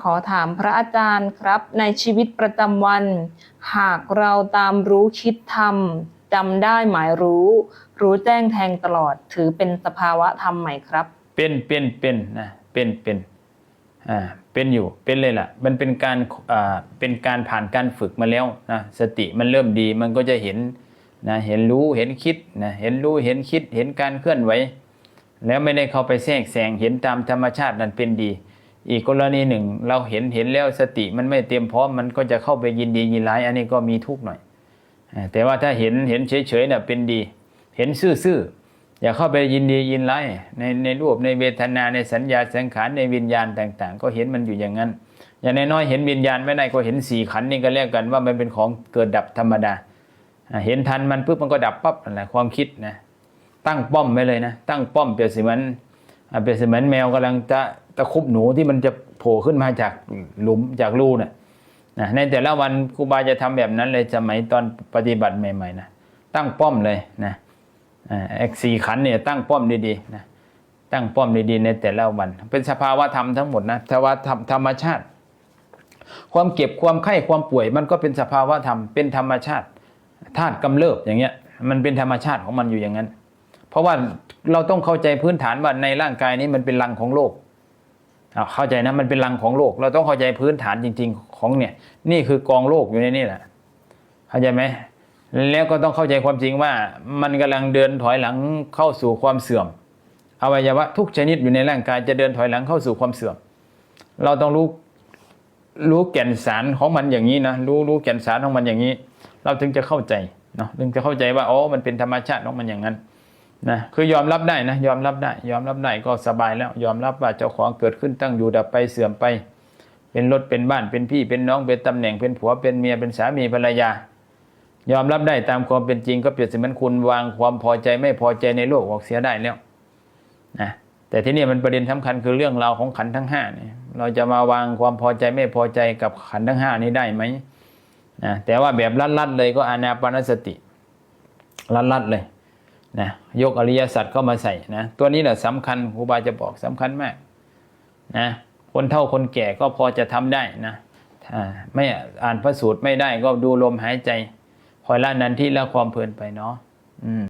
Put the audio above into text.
ขอถามพระอาจารย์ครับ ในชีวิตประจำวัน หากเราตามรู้คิดทำจำได้หมายรู้ รู้แจ้งแทงตลอดถือเป็นสภาวะธรรมไหมครับ เป็นเป็นเป็นนะเป็นเป็นอ่าเป็นอยู่เป็นเลยล่ะ มันเป็นการอ่าเป็นการผ่านการฝึกมาแล้วนะสติมันเริ่มดีมันก็จะเห็นนะเห็นรู้เห็นคิดนะเห็นรู้เห็นคิดเห็นการเคลื่อนไหวแล้วไม่ได้เข้าไปแทรกแซงเห็นตามธรรมชาตินั้นเป็นดี อีกกรณีหนึ่ง เราเห็นเห็นแล้วสติมันไม่เตรียมพร้อมมันก็จะเข้าไปยินดียินร้าย อันนี้ก็มีทุกข์หน่อย แต่ว่าถ้าเห็นเห็นเฉยๆน่ะเป็นดี เห็นซื่อๆอย่าเข้าไปยินดียินร้ายในในรูปในเวทนาในสัญญาสังขารในวิญญาณต่าง ๆ ก็เห็นมันอยู่อย่างนั้น อย่างน้อยๆเห็นวิญญาณไม่ได้ก็เห็นสี่ขันนี่ก็เรียกกันว่ามันเป็นของเกิดดับธรรมดา เห็นทันมันปุ๊บมันก็ดับปั๊บนั่นแหละความคิดนะตั้งป้อมไว้เลยนะตั้งป้อมเปรียบเสมือนเปรียบเสมือนแมวกำลังจะ ตะครุบหนูที่มันจะโผล่ขึ้นมาจากหลุมจากรูน่ะนะในแต่ละวันครูบาจะทำแบบนั้นเลยสมัยตอนปฏิบัติใหม่ๆนะตั้งป้อมเลยนะอ่าเอกสี่ขันธ์เนี่ยตั้งป้อมดีๆนะตั้งป้อมดีๆในแต่ละวัน เป็นสภาวะธรรมทั้งหมดนะสภาวะธรรมธรรมชาติ ความเก็บความไข้ความป่วย มันก็เป็นสภาวะธรรมเป็นธรรมชาติธาตุกำเริบอย่างเงี้ย มันเป็นธรรมชาติของมันอยู่อย่างนั้น เพราะว่าเราต้องเข้าใจพื้นฐานว่าในร่างกายนี้มันเป็นรังของโลกอ่า เข้าใจนะมันเป็นรังของโลก เราต้องเข้าใจพื้นฐานจริง ๆ ของเนี่ย นี่คือกองโลกอยู่ในนี่แหละเข้าใจไหมแล้วก็ต้องเข้าใจความจริงว่า มันกำลังเดินถอยหลังเข้าสู่ความเสื่อมอวัยวะทุกชนิดอยู่ในร่างกายจะเดินถอยหลังเข้าสู่ความเสื่อม เราต้องรู้รู้แก่นสารของมันอย่างนี้นะรู้รู้แก่นสารของมันอย่างนี้ เราถึงจะเข้าใจเนาะถึงจะเข้าใจว่าอ๋อมันเป็นธรรมชาติของมันอย่างนั้น นะคือยอมรับได้นะยอมรับได้ ยอมรับได้ก็สบายแล้ว ยอมรับว่าเจ้าของเกิดขึ้นตั้งอยู่ดับไปเสื่อมไป เป็นรถเป็นบ้านเป็นพี่เป็นน้องเป็นตำแหน่งเป็นผัวเป็นเมียเป็นสามีภรรยา ยอมรับได้ตามความเป็นจริงก็เปรียบเสมือนคุณวางความพอใจไม่พอใจในโลกออกเสียได้แล้วนะแต่ที่นี่มันประเด็นสำคัญคือเรื่องราวของขันทั้งห้าเนี่ยเราจะมาวางความพอใจไม่พอใจกับขันทั้งห้านี้ได้ไหมนะแต่ว่าแบบลัดๆเลยก็อานาปานสติลัดๆเลย นะยกอริยสัจเข้ามาใส่นะตัวนี้แหละสำคัญครูบาจะบอกสำคัญมากนะคนเท่าคนแก่ก็พอจะทำได้นะไม่อ่านพระสูตรไม่ได้ก็ดูลมหายใจคอยละนันที่ละความเพลินไปเนาะอืม